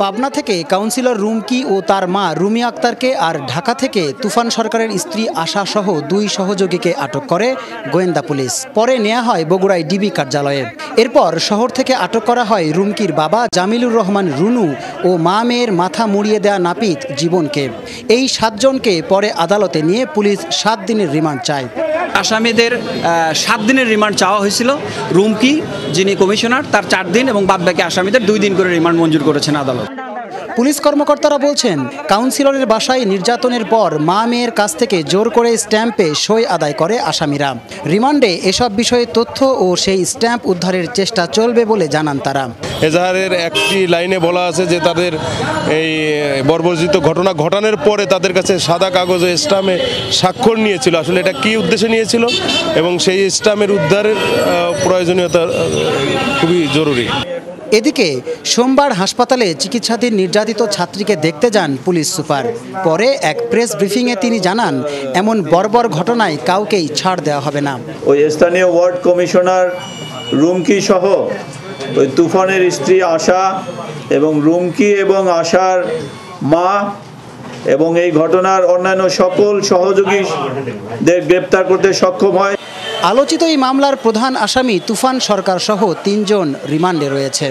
পাবনা থেকে কাউন্সিলর রুমকি ও তার মা রুমি আক্তারকে আর ঢাকা থেকে তুফান সরকারের স্ত্রী আশা সহ দুই সহযোগীকে আটক করে গোয়েন্দা পুলিশ। পরে নেওয়া হয় বগুড়ায় ডিবি কার্যালয়ে। এরপর শহর থেকে আটক করা হয় রুমকির বাবা জামিলুর রহমান রুনু ও মা মেয়ের মাথা মুড়িয়ে দেয়া নাপিত জীবনকে। এই সাতজনকে পরে আদালতে নিয়ে পুলিশ সাত দিনের রিমান্ড চায়। আসামিদের সাত দিনের রিমান্ড চাওয়া হয়েছিল। রুমকি, যিনি কমিশনার, তার চার দিন এবং বাদবাকি আসামিদের দুই দিন করে রিমান্ড মঞ্জুর করেছেন আদালত। পুলিশ কর্মকর্তারা বলছেন, কাউন্সিলরের বাসায় নির্যাতনের পর মা মেয়ের কাছ থেকে জোর করে স্ট্যাম্পে সই আদায় করে আসামিরা। রিমান্ডে এসব বিষয়ে তথ্য ও সেই স্ট্যাম্প উদ্ধারের চেষ্টা চলবে বলে জানান তারা। এজাহারের একটি লাইনে বলা আছে যে তাদের এই বর্বরজিত ঘটনা ঘটানোর পরে তাদের কাছে সাদা কাগজ ও স্টামে স্বাক্ষর নিয়েছিল। আসলে এটা কি উদ্দেশ্যে নিয়েছিল? এবং সেই স্টামের উদ্ধারের প্রয়োজনীয়তা খুবই জরুরি। এদিকে সোমবার হাসপাতালে চিকিৎসাধীন নির্যাতিত ছাত্রীকে দেখতে যান পুলিশ সুপার। পরে এক প্রেস ব্রিফিংয়ে তিনি জানান এমন বর্বর ঘটনায় কাউকেই ছাড় দেওয়া হবে না। ওই স্থানীয় ওয়ার্ড কমিশনার রুমকি সহ ওই তুফানের স্ত্রী আশা এবং রুমকি এবং আশার মা এবং এই ঘটনার অন্যান্য সকল সহযোগীদের গ্রেপ্তার করতে সক্ষম হয়। আলোচিত এই মামলার প্রধান আসামি তুফান সরকার সহ তিনজন রিমান্ডে রয়েছে।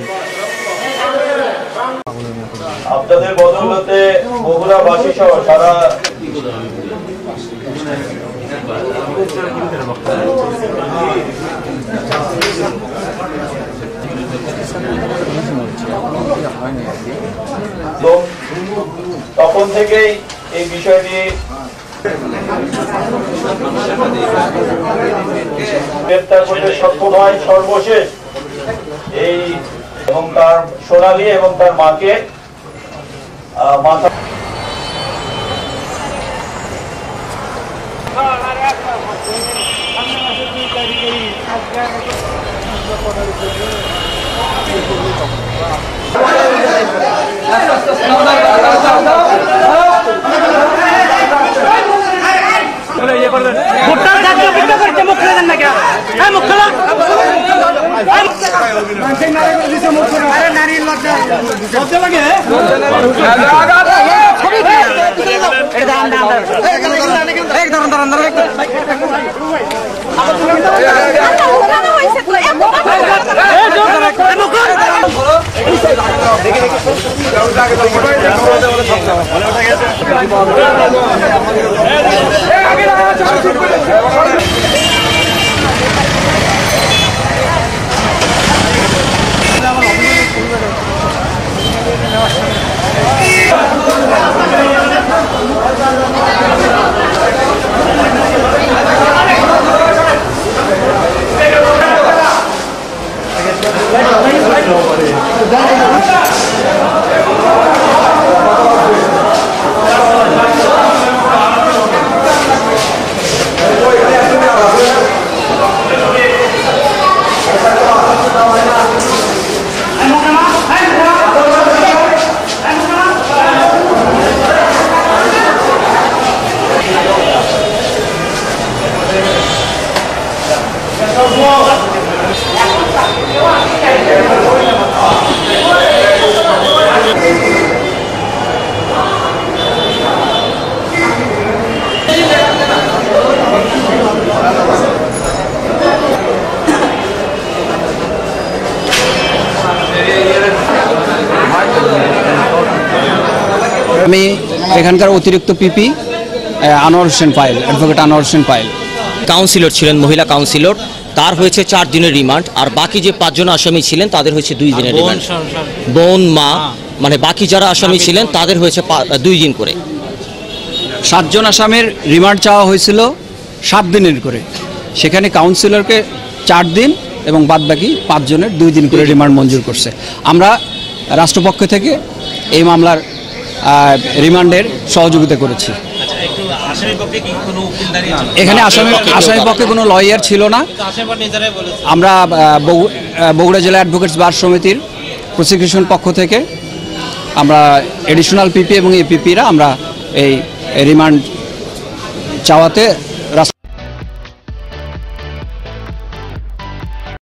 আপনাদের বদৌলতে বগুড়াবাসী সহ সারা তখন থেকেই এই বিষয়টি গ্রেপ্তার করতে সক্ষম হয় সর্বশেষ। এই এবং তার সোনালী এবং তার মাকে মাথা ভুট্টার মুখ খুলে। দেন না কেন হ্যাঁ মুখ খোলা। আরে আমি এখানকার অতিরিক্ত PP Anwar Hossain Payel advocate Anwar Hossain Payel. Councillor ছিলেন মহিলা কাউন্সিলর তার হয়েছে চার দিনের রিমান্ড আর বাকি যে পাঁচজন আসামি ছিলেন তাদের হয়েছে দুই দিনের রিমান্ড বোন মা মানে বাকি যারা আসামি ছিলেন তাদের হয়েছে পা- দুই দিন করে। সাতজন আসামের রিমান্ড চাওয়া হয়েছিল সাত দিনের করে। সেখানে কাউন্সিলরকে চার দিন এবং বাদবাকি পাঁচজনের দুই দিন করে রিমান্ড মঞ্জুর করছে। আমরা রাষ্ট্রপক্ষ থেকে এই মামলার রিমান্ডের সহযোগিতা করেছি। এখানে আসামি আসামি পক্ষে কোনো লয়ার ছিল না। আমরা বগুড়া জেলা অ্যাডভোকেটস বার সমিতির প্রসিকিউশন পক্ষ থেকে আমরা এডিশনাল পিপি এবং এপিপিরা আমরা এই রিমান্ড চাওয়াতে